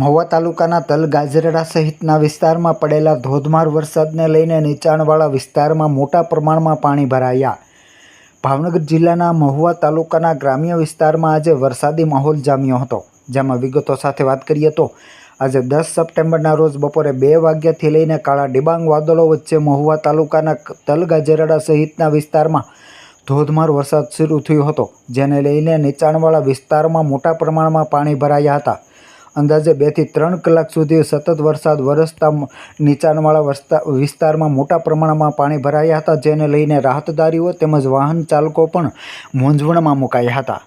મહુવા તાલુકાના તલ ગાજરડા સહિતના વિસ્તારમાં પડેલા ધોધમાર વરસાદને લઈને નીચાણવાળા વિસ્તારમાં મોટા પ્રમાણમાં પાણી ભરાયા. ભાવનગર જિલ્લાના મહુવા તાલુકાના ગ્રામ્ય વિસ્તારમાં આજે વરસાદી માહોલ જામ્યો હતો. જેમાં વિગતો સાથે વાત કરીએ તો, આજે દસ સપ્ટેમ્બરના રોજ બપોરે બે વાગ્યાથી લઈને કાળા ડિબાંગ વાદળો વચ્ચે મહુવા તાલુકાના તલ ગાજરડા સહિતના વિસ્તારમાં ધોધમાર વરસાદ શરૂ થયો હતો. જેને લઈને નીચાણવાળા વિસ્તારમાં મોટા પ્રમાણમાં પાણી ભરાયા હતા. અંદાજે બેથી ત્રણ કલાક સુધી સતત વરસાદ વરસતા નીચાણવાળા વિસ્તારમાં મોટા પ્રમાણમાં પાણી ભરાયા હતા, જેને લઈને રાહતદારીઓ તેમજ વાહન ચાલકો પણ મૂંઝવણમાં મુકાયા હતા.